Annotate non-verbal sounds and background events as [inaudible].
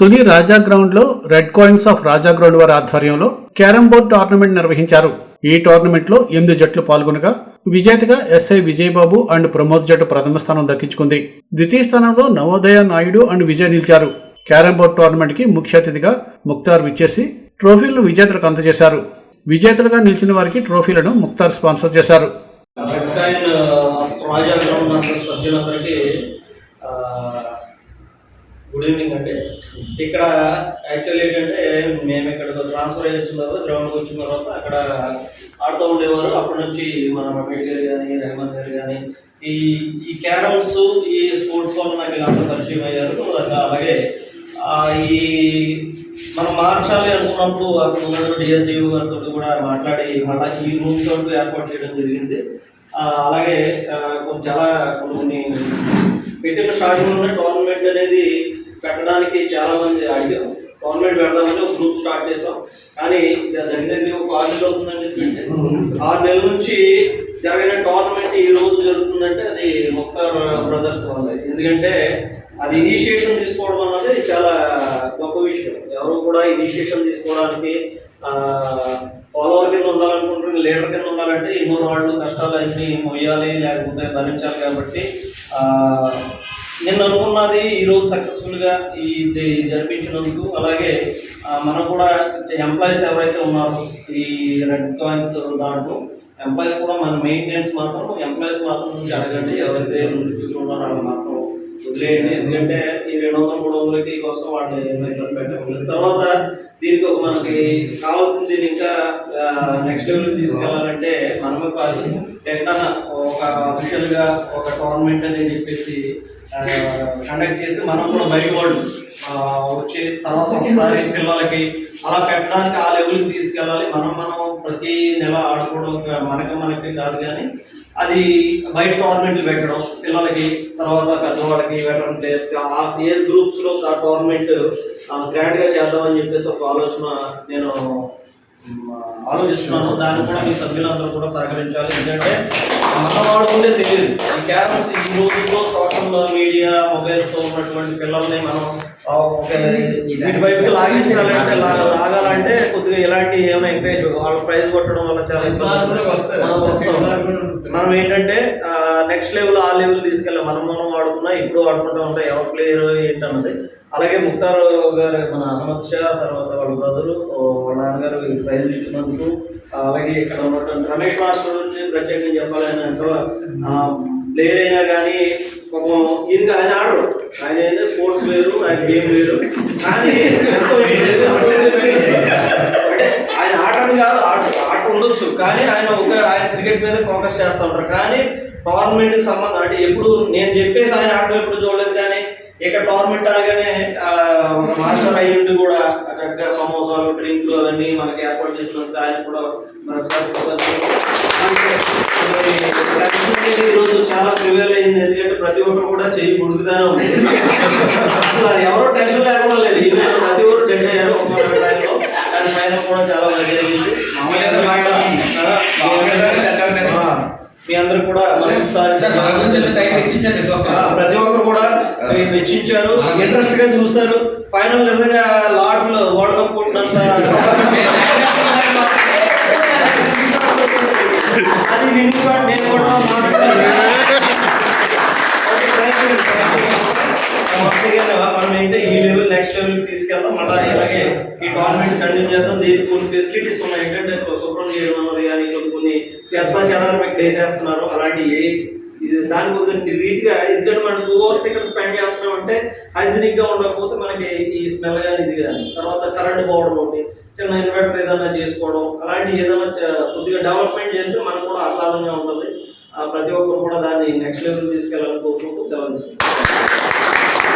తుని రాజా గ్రౌండ్లో red coins of Raja ground వారి ఆధ్వర్యంలో క్యారమ్ బోర్డ్ టోర్నమెంట్ నిర్వహించారు. ఈ టోర్నమెంట్లో ఎనిమిది జట్లు పాల్గొనగా విజేతగా ఎస్ఐ విజయబాబు అండ్ ప్రమోద్ జట్టు ప్రథమ స్థానం దక్కించుకుంది. ద్వితీయ స్థానంలో నవోదయ నాయుడు అండ్ విజయ్ నిలిచారు. క్యారమ్ బోర్డ్ టోర్నమెంట్కి ముఖ్య అతిథిగా ముక్తార్ విచ్చేసి ట్రోఫీలను విజేతలకు అందజేశారు. విజేతలుగా నిలిచిన వారికి ట్రోఫీలను ముక్తార్ స్పాన్సర్ చేశారు. రెడ్ కాయిన్ రాజా గ్రౌండ్ సభ్యులందరికీ గుడ్ ఈవినింగ్ అండి. ఇక్కడ యాక్చువల్ ఏంటంటే మేము ఇక్కడ ట్రాన్స్ఫర్ అయ్యి వచ్చిన తర్వాత గ్రౌండ్కి వచ్చిన తర్వాత అక్కడ ఆడుతూ ఉండేవారు. అప్పటి నుంచి మన రమేష్ గారు కానీ రెహమాన్ గారు కానీ ఈ ఈ క్యారమ్స్ ఈ స్పోర్ట్స్ వల్ల నాకు ఇలా పరిచయం అయ్యారు. అలాగే ఈ మనం మార్చాలి అనుకున్నప్పుడు అక్కడ ఉన్న డిఎస్డిఓ గారితో కూడా మాట్లాడి మళ్ళీ ఈ రూమ్ తోటి ఏర్పాటు చేయడం జరిగింది. అలాగే కొంచెం చాలా కొన్ని పెట్టిన స్టార్టింగ్లోనే టోర్నమెంట్ అనేది పెట్టడానికి చాలా మంది అడిగారు టోర్నమెంట్ పెడదామని ఒక గ్రూప్ స్టార్ట్ చేసాం. కానీ దగ్గర దగ్గర ఒక ఆరు నెలలు అవుతుందని చెప్పి ఆరు నెలల నుంచి జరిగిన టోర్నమెంట్ ఈ రోజు జరుగుతుందంటే అది ముక్తార్ బ్రదర్స్ వల్ల. ఎందుకంటే అది ఇనిషియేషన్ తీసుకోవడం అన్నది చాలా గొప్ప విషయం. ఎవరు కూడా ఇనిషియేషన్ తీసుకోవడానికి ఫాలోవర్ కింద ఉండాలనుకుంటున్న లీడర్ కింద ఉండాలంటే ఎన్నో వాళ్ళు కష్టాలు అన్నీ మొయ్యాలి లేకపోతే భరించాలి కాబట్టి నిన్న అనుకున్నది ఈరోజు సక్సెస్ఫుల్గా ఇది జరిపించినందుకు అలాగే మనం కూడా ఎంప్లాయీస్ ఎవరైతే ఉన్నారో ఈ రెడ్ కాయిన్స్ దాంట్లో ఎంప్లాయీస్ కూడా మన మెయింటెనెన్స్ మాత్రం ఎంప్లాయీస్ మాత్రం నుంచి అడగండి ఎవరైతే ఉన్నారో వాళ్ళు మాత్రం వదిలేయండి ఎందుకంటే ఈ రెండు వందల మూడు వందలకి కోసం వాడిని ఇబ్బంది పెట్టకూడదు. తర్వాత దీనికి ఒక మనకి కావాల్సింది ఇంకా నెక్స్ట్ లెవెల్ తీసుకెళ్ళాలంటే మనమే కాదు ఎక్కడన్నా ఒక అఫీషియల్గా ఒక టోర్నమెంట్ అని చెప్పేసి కండక్ట్ చేసి మనం కూడా బయట వాళ్ళు వచ్చే వచ్చి తర్వాత ఒకసారి పిల్లలకి అలా పెట్టడానికి ఆ లెవెల్కి తీసుకెళ్ళాలి. మనం మనం ప్రతి నెల ఆడుకోవడం మనకి మనకి కాదు కానీ అది బయట టోర్నమెంట్లు పెట్టడం పిల్లలకి తర్వాత పెద్దవాళ్ళకి వెటరన్ ప్లేయర్స్ ఆ ఏజ్ గ్రూప్స్లో ఆ టోర్నమెంట్ గ్రాండ్గా చేద్దామని చెప్పేసి ఒక ఆలోచన నేను ఆలోచిస్తున్నాను. దాన్ని కూడా మీ సభ్యులందరూ కూడా సహకరించాలి. ఎందుకంటే మన వాడుకుంటే తెలియదు. ఈ క్యారమ్స్ ఈ రోజుల్లో సోషల్ మీడియా మొబైల్స్తో ఉన్నటువంటి పిల్లల్ని మనం వీటి వైపుకి లాగించాలంటే లాగాలంటే కొద్దిగా ఇలాంటి ఏమైనా ఎంకరేజ్ వాళ్ళు ప్రైజ్ కొట్టడం వల్ల చాలా. మనం వస్తాం. మనం ఏంటంటే నెక్స్ట్ లెవెల్ ఆ లెవెల్ తీసుకెళ్ళాం. మనం మనం వాడుకున్నా ఇప్పుడు వాడుకుంటూ ఉంటాం. ఎవరు ప్లేయర్ ఏంటన్నది అలాగే ముక్తార్ గారు మన అహ్మద్ షా తర్వాత వాళ్ళ బ్రదరు వాళ్ళ నాన్నగారు ప్రైజ్ ఇచ్చినందుకు అలాగే ఇక్కడ ఉన్నటువంటి రమేష్ మాస్టర్ గురించి ప్రత్యేకంగా చెప్పాలని ఎంతో ప్లేయర్ అయినా కానీ పాపం ఈయనకి ఆయన ఆడరు. ఆయన ఏంటంటే స్పోర్ట్స్ వేరు ఆయన గేమ్ వేరు కానీ ఎంతో అంటే ఆయన ఆడని కాదు ఆట ఆట ఉండొచ్చు. కానీ ఆయన ఒక ఆయన క్రికెట్ మీద ఫోకస్ చేస్తూ ఉంటారు. కానీ టోర్నమెంట్కి సంబంధం అంటే ఎప్పుడు నేను చెప్పేసి ఆయన ఆడటం ఎప్పుడు చూడలేదు కానీ ఇక టోర్నమెంట్ అనగానే మాస్టర్ అయ్యింది కూడా చక్కగా సమోసాలు డ్రింక్లు అవన్నీ మనకి ఏర్పాటు చేసినందుకు ఆయన కూడా టెక్నాలజీ ఈరోజు చాలా ప్రివేల్ అయింది. ఎందుకంటే ప్రతి ఒక్కరు కూడా చెయ్యి గుడుకుదానే ఉంది. అసలు ఎవరో టెన్షన్ లేకుండా లేదు. ఈవెన్ ప్రతి ఒక్కరు డెడ్ అయ్యారు ఒక టైంలో దాని పైన కూడా చాలా మంది జరిగింది. మీ అందరూ కూడా, ప్రతి ఒక్కరు కూడా ఇవి వెచ్చించారు. ఇంట్రెస్ట్గా చూశారు. ఫైనల్ నిజంగా లార్డ్స్లో వరల్డ్ కప్ కొట్టినంత [laughs] అది విని కూడా నేను కూడా [laughs] మనం ఏంటంటే ఈ లెవెల్ నెక్స్ట్ లెవెల్ తీసుకెళ్తాం మళ్ళీ ఇలాగే కంటిన్యూ చేద్దాం. దీనికి కొన్ని ఫెసిలిటీస్ ఉన్నాయి. ఏంటంటే శుభ్రం చేయడం అన్నది కానీ కొన్ని చెత్త చెదారం మీకు చేస్తున్నారు అలాంటి ఏ ఇది దాని గురించి నీట్గా ఎందుకంటే మనం టూ అవర్స్ ఇక్కడ స్పెండ్ చేస్తున్నాం అంటే హైజీనిక్గా ఉండకపోతే మనకి ఈ స్మెల్ కానీ ఇది కానీ తర్వాత కరెంట్ పోవడం ఒకటి చిన్న ఇన్వర్టర్ ఏదైనా చేసుకోవడం అలాంటి ఏదైనా కొద్దిగా డెవలప్మెంట్ చేస్తే మనకు కూడా ఆహ్లాదంగా ఉంటుంది. ఆ, ప్రతి ఒక్కరు కూడా దాన్ని నెక్స్ట్ లెవెల్ తీసుకెళ్ళాలని కోరుకుంటూ సెలవు తీసుకుంటాం.